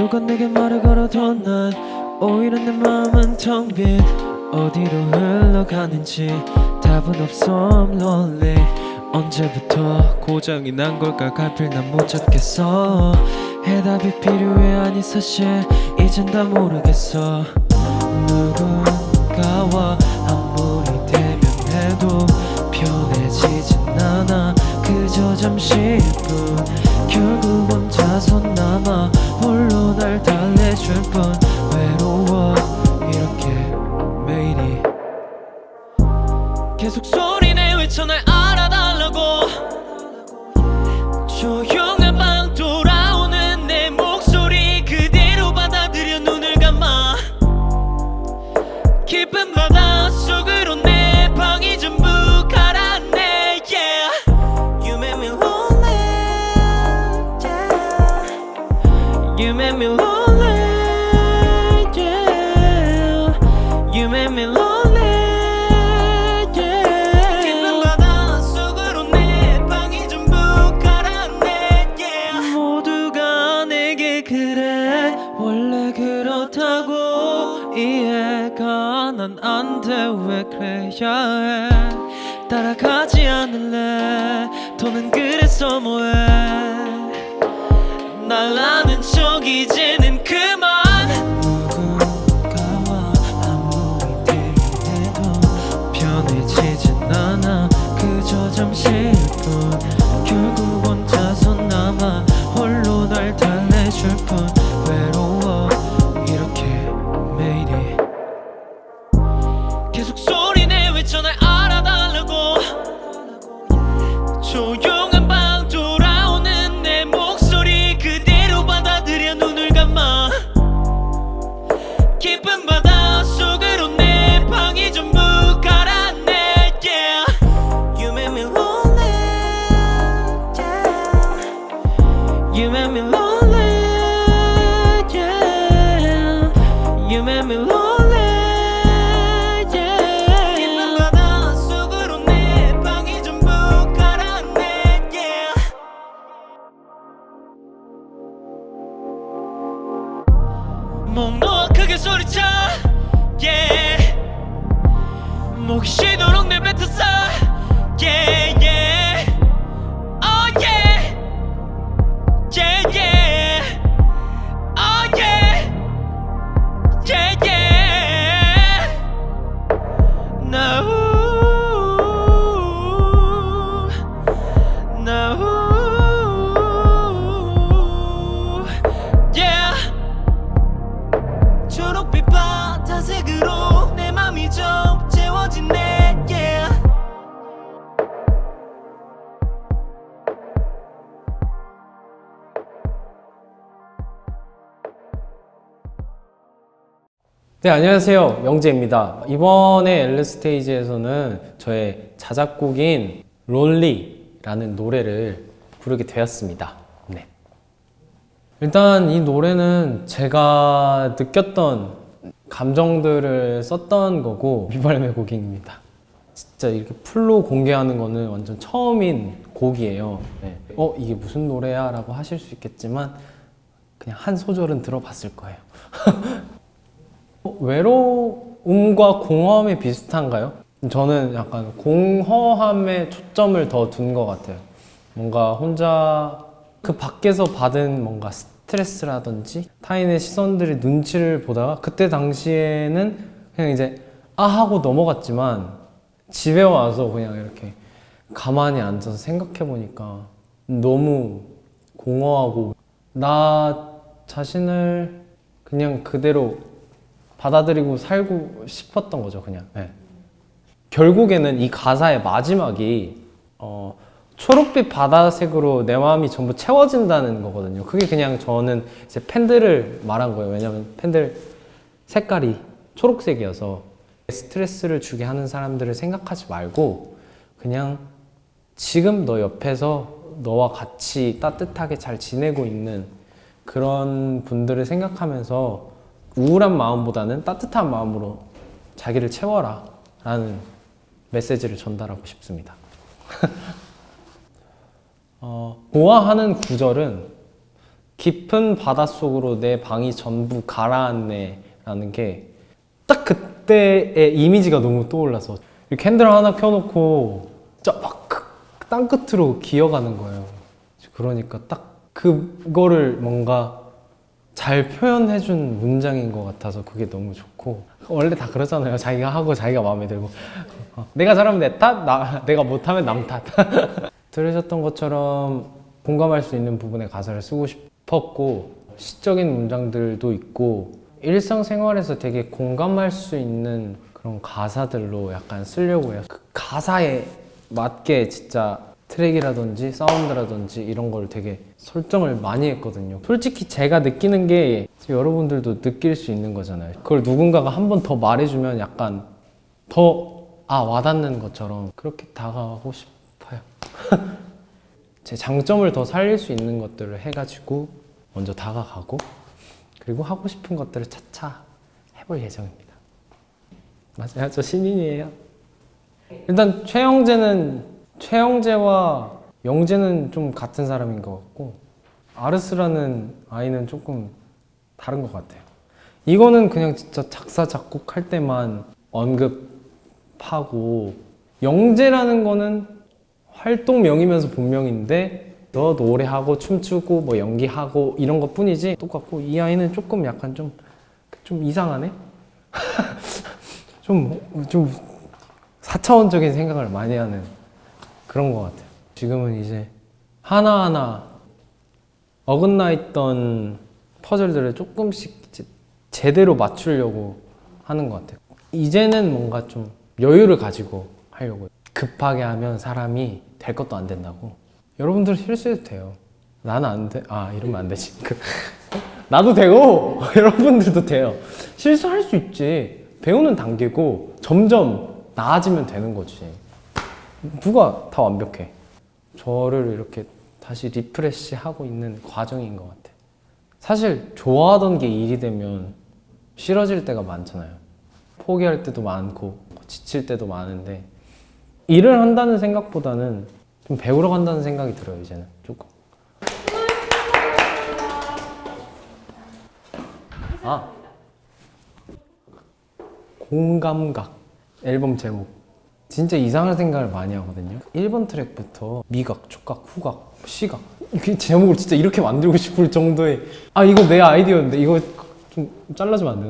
누가 내게 말을 걸어도 난 오히려 내 마음은 텅 빈 어디로 흘러가는지 답은 없어 I'm lonely. 언제부터 고장이 난 걸까? 갈필 난못 찾겠어. 해답이 필요해? 아니 사실 이젠 다 모르겠어. 누군가와 아무리 대면해도 잠시일 뿐. 결국 혼자서 남아 홀로 날 달래줄 뿐. 외로워 이렇게 매일이. 계속 소리내 외쳐 날 알아달라고. 조용 난 안 돼. 왜 그래야 해? 따라가지 않을래? 더는 그래서 뭐해? 날 아는 척 이제 You make me lonely yeah You make me lonely yeah 깊은 바다 속으로 내 방이 전부 가라앉네 yeah 목 놓아 크게 소리쳐 yeah 목이 쉬도록 내 뱉었어 yeah yeah 네, 안녕하세요. 영재입니다. 이번에 엘레 스테이지에서는 저의 자작곡인 롤리라는 노래를 부르게 되었습니다. 네. 일단 이 노래는 제가 느꼈던 감정들을 썼던 거고 비발매 곡입니다. 진짜 이렇게 풀로 공개하는 거는 완전 처음인 곡이에요. 네. 어, 이게 무슨 노래야? 라고 하실 수 있겠지만 그냥 한 소절은 들어봤을 거예요. 어, 외로움과 공허함이 비슷한가요? 저는 약간 공허함에 초점을 더 둔 것 같아요. 뭔가 혼자 그 밖에서 받은 뭔가 스트레스라든지 타인의 시선들의 눈치를 보다가 그때 당시에는 그냥 이제 아 하고 넘어갔지만 집에 와서 그냥 이렇게 가만히 앉아서 생각해 보니까 너무 공허하고 나 자신을 그냥 그대로 받아들이고 살고 싶었던 거죠, 그냥. 네. 결국에는 이 가사의 마지막이 어, 초록빛 바다색으로 내 마음이 전부 채워진다는 거거든요. 그게 그냥 저는 이제 팬들을 말한 거예요. 왜냐면 팬들 색깔이 초록색이어서 스트레스를 주게 하는 사람들을 생각하지 말고 그냥 지금 너 옆에서 너와 같이 따뜻하게 잘 지내고 있는 그런 분들을 생각하면서 우울한 마음보다는 따뜻한 마음으로 자기를 채워라 라는 메시지를 전달하고 싶습니다. 어, 좋아하는 구절은 깊은 바닷속으로 내 방이 전부 가라앉네라는 게 딱 그때의 이미지가 너무 떠올라서 이 캔들 하나 켜놓고 저막 땅끝으로 기어가는 거예요. 그러니까 딱 그거를 뭔가 잘 표현해준 문장인 것 같아서 그게 너무 좋고 원래 다 그러잖아요. 자기가 하고 자기가 마음에 들고 어, 내가 잘하면 내 탓, 나, 내가 못하면 남 탓. 들으셨던 것처럼 공감할 수 있는 부분에 가사를 쓰고 싶었고 시적인 문장들도 있고 일상생활에서 되게 공감할 수 있는 그런 가사들로 약간 쓰려고 해요. 그 가사에 맞게 진짜 트랙이라든지 사운드라든지 이런 걸 되게 설정을 많이 했거든요. 솔직히 제가 느끼는 게 여러분들도 느낄 수 있는 거잖아요. 그걸 누군가가 한 번 더 말해주면 약간 더 아 와닿는 것처럼 그렇게 다가가고 싶어요. 제 장점을 더 살릴 수 있는 것들을 해가지고 먼저 다가가고 그리고 하고 싶은 것들을 차차 해볼 예정입니다. 맞아요, 저 신인이에요. 일단 최영재는 최영재와 영재는 좀 같은 사람인 것 같고 아르스라는 아이는 조금 다른 것 같아요. 이거는 그냥 진짜 작사 작곡할 때만 언급하고 영재라는 거는 활동명이면서 본명인데 너 노래하고 춤추고 뭐 연기하고 이런 것 뿐이지 똑같고 이 아이는 조금 약간 좀 좀 이상하네. 좀 좀 4차원적인 생각을 많이 하는 그런 것 같아요. 지금은 이제 하나하나 어긋나 있던 퍼즐들을 조금씩 제대로 맞추려고 하는 것 같아요. 이제는 뭔가 좀 여유를 가지고 하려고. 급하게 하면 사람이 될 것도 안 된다고. 여러분들 실수해도 돼요. 나는 안 돼. 아, 이러면 안 되지. 그, 나도 되고, 여러분들도 돼요. 실수할 수 있지. 배우는 단계고, 점점 나아지면 되는 거지. 누가 다 완벽해. 저를 이렇게 다시 리프레시 하고 있는 과정인 것 같아. 사실 좋아하던 게 일이 되면 싫어질 때가 많잖아요. 포기할 때도 많고 지칠 때도 많은데 일을 한다는 생각보다는 좀 배우러 간다는 생각이 들어요 이제는 조금. 아 공감각 앨범 제목 진짜 이상한 생각을 많이 하거든요 1번 트랙부터 미각, 촉각, 후각, 시각 이 제목을 진짜 이렇게 만들고 싶을 정도의 아 이거 내 아이디어인데 이거 좀 잘라주면 안 되나?